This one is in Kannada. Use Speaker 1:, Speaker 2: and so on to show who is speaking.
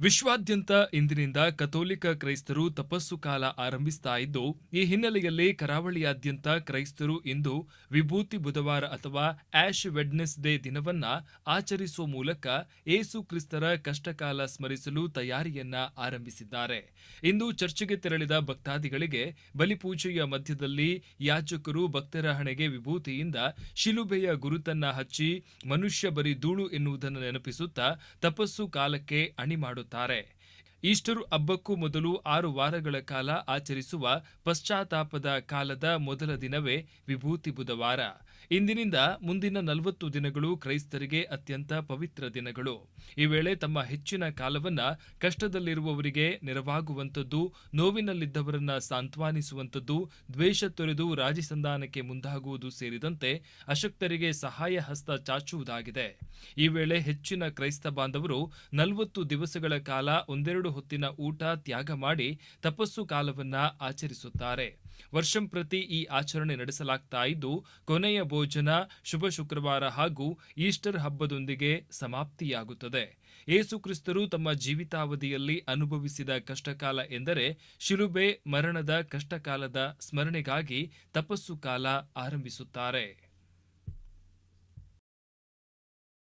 Speaker 1: ವಿಶ್ವಾದ್ಯಂತ ಇಂದಿನಿಂದ ಕಥೋಲಿಕ ಕ್ರೈಸ್ತರು ತಪಸ್ಸು ಕಾಲ ಆರಂಭಿಸ್ತಾ ಇದ್ದು, ಈ ಹಿನ್ನೆಲೆಯಲ್ಲಿ ಕರಾವಳಿಯಾದ್ಯಂತ ಕ್ರೈಸ್ತರು ಇಂದು ವಿಭೂತಿ ಬುಧವಾರ ಅಥವಾ ಆಶ್ ವೆಡ್ನೆಸ್ ಡೇ ದಿನವನ್ನ ಆಚರಿಸುವ ಮೂಲಕ ಏಸು ಕ್ರಿಸ್ತರ ಕಷ್ಟಕಾಲ ಸ್ಮರಿಸಲು ತಯಾರಿಯನ್ನ ಆರಂಭಿಸಿದ್ದಾರೆ. ಇಂದು ಚರ್ಚ್ಗೆ ತೆರಳಿದ ಭಕ್ತಾದಿಗಳಿಗೆ ಬಲಿಪೂಜೆಯ ಮಧ್ಯದಲ್ಲಿ ಯಾಚಕರು ಭಕ್ತರ ಹಣೆಗೆ ವಿಭೂತಿಯಿಂದ ಶಿಲುಬೆಯ ಗುರುತನ್ನ ಹಚ್ಚಿ ಮನುಷ್ಯ ಬರೀ ಧೂಳು ಎನ್ನುವುದನ್ನು ನೆನಪಿಸುತ್ತಾ ತಪಸ್ಸು ಕಾಲಕ್ಕೆ ಅಣಿ ಮಾಡುತ್ತಾರೆ. ಮಾಡುತ್ತಾರೆ ಈಸ್ಟರ್ ಹಬ್ಬಕ್ಕೂ ಮೊದಲು ಆರು ವಾರಗಳ ಕಾಲ ಆಚರಿಸುವ ಪಶ್ಚಾತ್ತಾಪದ ಕಾಲದ ಮೊದಲ ದಿನವೇ ವಿಭೂತಿ ಬುಧವಾರ. ಇಂದಿನಿಂದ ಮುಂದಿನ ನಲವತ್ತು ದಿನಗಳು ಕ್ರೈಸ್ತರಿಗೆ ಅತ್ಯಂತ ಪವಿತ್ರ ದಿನಗಳು. ಈ ವೇಳೆ ತಮ್ಮ ಹೆಚ್ಚಿನ ಕಾಲವನ್ನ ಕಷ್ಟದಲ್ಲಿರುವವರಿಗೆ ನೆರವಾಗುವಂಥದ್ದು, ನೋವಿನಲ್ಲಿದ್ದವರನ್ನ ಸಾಂತ್ವಾನಿಸುವಂಥದ್ದು, ದ್ವೇಷ ತೊರೆದು ರಾಜಸಂಧಾನಕ್ಕೆ ಮುಂದಾಗುವುದು ಸೇರಿದಂತೆ ಅಶಕ್ತರಿಗೆ ಸಹಾಯ ಹಸ್ತ ಚಾಚುವುದಾಗಿದೆ. ಈ ವೇಳೆ ಹೆಚ್ಚಿನ ಕ್ರೈಸ್ತ ಬಾಂಧವರು ನಲವತ್ತು ದಿವಸಗಳ ಕಾಲ ಒಂದೆರಡು ಹೊತ್ತಿನ ಊಟ ತ್ಯಾಗ ಮಾಡಿ ತಪಸ್ಸು ಕಾಲವನ್ನ ಆಚರಿಸುತ್ತಾರೆ. ವರ್ಷಂ ಪ್ರತಿ ಈ ಆಚರಣೆ ನಡೆಸಲಾಗ್ತಾ ಇದ್ದು, ಕೊನೆಯ ಭೋಜನ ಶುಭ ಶುಕ್ರವಾರ ಹಾಗೂ ಈಸ್ಟರ್ ಹಬ್ಬದೊಂದಿಗೆ ಸಮಾಪ್ತಿಯಾಗುತ್ತದೆ. ಏಸು ಕ್ರಿಸ್ತರು ತಮ್ಮ ಜೀವಿತಾವಧಿಯಲ್ಲಿ ಅನುಭವಿಸಿದ ಕಷ್ಟಕಾಲ ಎಂದರೆ ಶಿಲುಬೆ ಮರಣದ ಕಷ್ಟಕಾಲದ ಸ್ಮರಣೆಗಾಗಿ ತಪಸ್ಸು ಕಾಲ ಆರಂಭಿಸುತ್ತಾರೆ.